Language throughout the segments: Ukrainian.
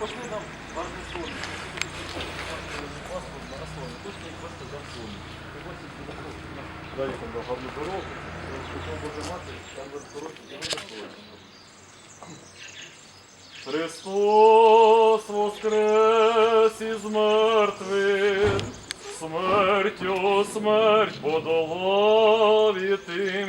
Пошли нам гарнизони. Тут є просто закони. Далі там гарну дорогу, там буде мати, там буде короткі, Христос воскрес із мертвих, смертю смерть подолав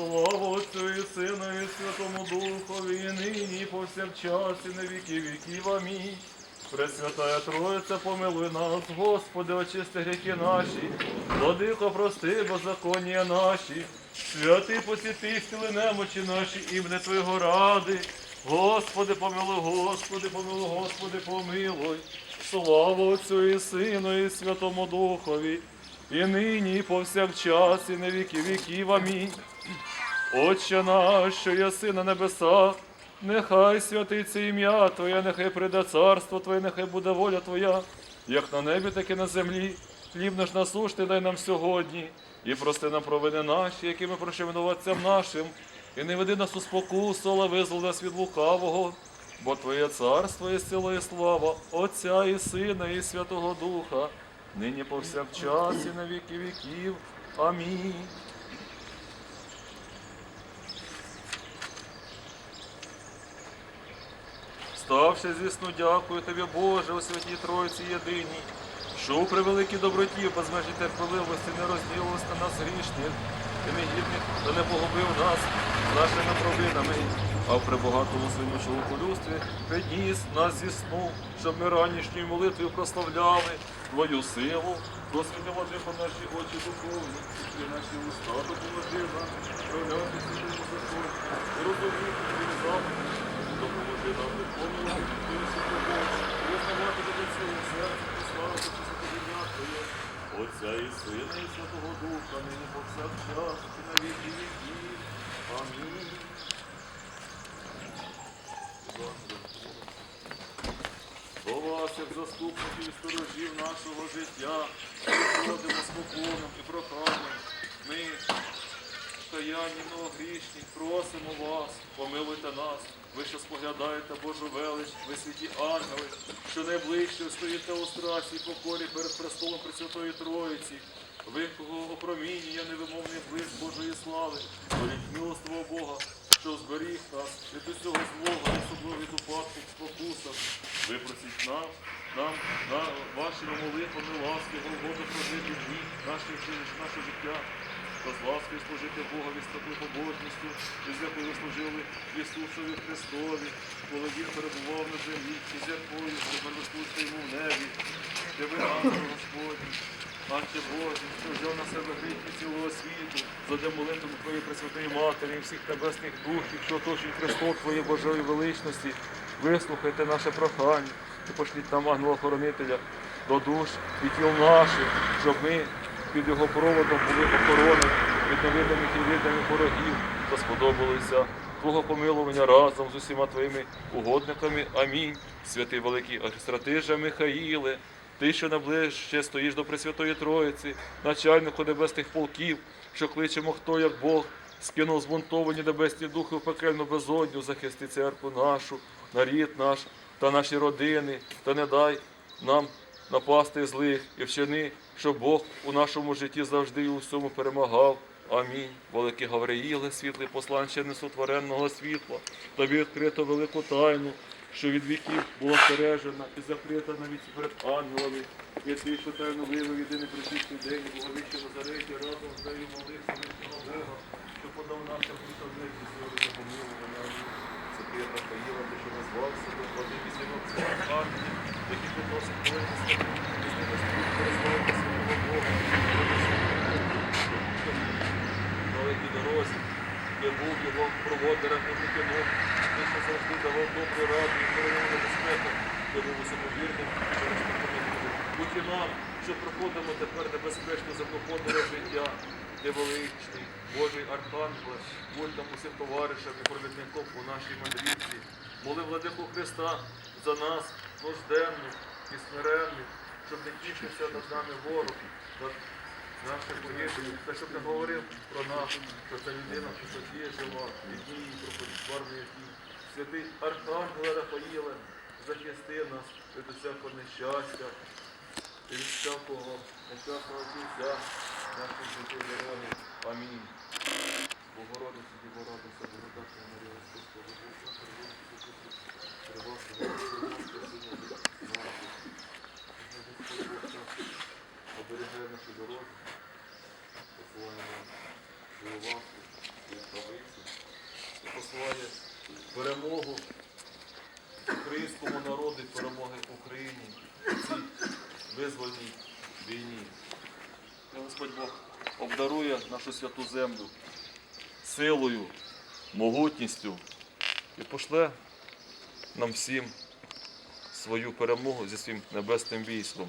Слава Отцю і Сину і Святому Духові, і нині, і повсякчас, і на віки віків. Амінь. Пресвятая Троїця, помилуй нас, Господи, очисти гріхи наші, владико, прости, беззаконня наші, святий посвяти стіли немочі наші, імне Твого ради. Господи, помилуй, Господи, помилуй, Господи, помилуй. Слава Отцю і Сину, і Святому Духові, і нині, і повсякчас, і на віки віків. Амінь. Отче наш, що єси на небесах, нехай святиться ім'я Твоє, нехай прийде царство Твоє, нехай буде воля Твоя, як на небі, так і на землі. Хліб наш насущний дай нам сьогодні, і прости нам провини наші, які ми прощаємо нашим, і не веди нас у спокусу, але визволи нас від лукавого. Бо Твоє царство і сила, і слава, Отця і Сина, і Святого Духа, нині повсякчас, і на віки віків. Амінь. Ставши звісно, дякую тобі, Боже, у святій Тройці єдиній, що у превеликій доброті, безмежній терпеливості не розділилось на нас грішних, і негідних, та не погубив нас нашими провинами, а в прибагатому своєму чоловіколюстві підніс нас зі сну, щоб ми ранішньою молитвою прославляли Твою силу, просвіти води по наші очі духовні, і наші уста допоможи нам справлятися твоєму законі, і розуміти твої заповіді, допоможи нам виконувати твою святу визнавати тебе цілим серцем, і славити чисто ім'я Твоє, Отця і Сина, і Святого Духа, нині повсякчас, і на віки віків. Амінь. До вас, як заступників і сторожів нашого життя, приходимо з поклоном і проханням. Ми, каяні многогрішні, просимо вас, помилуйте нас. Ви, що споглядаєте Божу велич, ви святі ангели, що найближче стоїте у страсі і покорі перед престолом Пресвятої Троїці. Ви, кого опромінює невимовний блиск Божої слави, моліть милоство Бога, що зберіг нас від усього злого, особливо від упадку, спокусах. Випросіть нам, нам, на вашими молитвами ласки, Голгофа прожити дні жи- наше життя. Ласкою служити Богові з такою побожністю, із якою служили Ісусові Христові, коли Він перебував на землі, і з якою ви йому в небі, де ангел Господні. Аче Боже, що взяв на себе гріхи цілого світу, заде молитву Твоєї Пресвятої Матері і всіх небесних духів, що оточують Христос Твоєї Божої величності, вислухайте наше прохання і пошліть нам ангела-хоронителя до душ і тіл наших, щоб ми під його проводом були охоронені від невидимих і видимих ворогів, та сподобалися Твого помилування разом з усіма Твоїми угодниками. Амінь. Святий великий архістратиже Михаїле, ти, що найближче стоїш до Пресвятої Троїці, начальнику небесних полків, що кличемо хто як Бог, скинув збунтовані небесні духи в пекельну безодню, захисти церкву нашу, нарід наш та наші родини, та не дай нам напасти злих і вчини, щоб Бог у нашому житті завжди і у всьому перемагав. Амінь. Великий Гавриїле, світлий посланче несотвореного світла, тобі відкрито велику тайну, що від віків була стережена і закрита навіть перед ангелами. Я твій що тайну виявив єдиний присвітний день, Боговище Назареті, разом з нею молився вічного Бога, що подав нашим гріховникам сьогодні за помилування. Амінь. Святий Рафаїла, ти що підносить твоєму славу, і з ними дорозі, де був його у життєвому, ти що завжди давав добру раду і перейому небезпеку, де був усьому і і нам, що проходимо тепер небезпечну земну подорож життя, величний, Божий Архангеле, будь нам усім товаришем і провідником у нашій мандрівці. Моли владику Христа за нас, нужденних і смиренних, щоб не тішився над нами ворог, над наших погибелів, та щоб не говорив про нас, що це людина в чистоті жива, і дії проповідварної дії. Святий Архангеле Рафаїле, захисти нас від усякого нещастя, і від всякого нещасного кінця наших життів дороги. Амінь. Богородице, Дівородице, Богородице, Марія, Господи, Оберігай наші дороги, посилає нам свою ласку, свою перемогу українському народу перемоги Україні в цій визвольній війні. Господь Бог обдарує нашу святу землю силою, могутністю і пошле нам всім свою перемогу зі своїм небесним військом.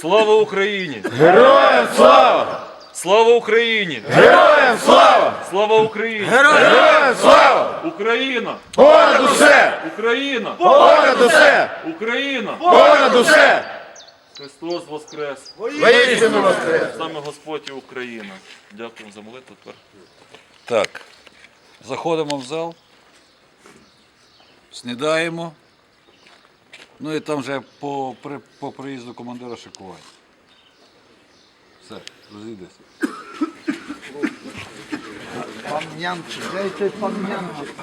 Слава Україні! Героям слава! Слава Україні! Героям слава! Слава Україні! Героям слава! Україна! Понад усе! Україна! Понад усе! Україна! Понад усе! Христос Воскрес! Воістину воскрес! Нами Господь і Україна. Дякуємо за молитву. Так, заходимо в зал, снідаємо. Ну і там вже по, при, по приїзду командира шикування. Все, розійдеться. Пам'янчик, дай pan Janczyk.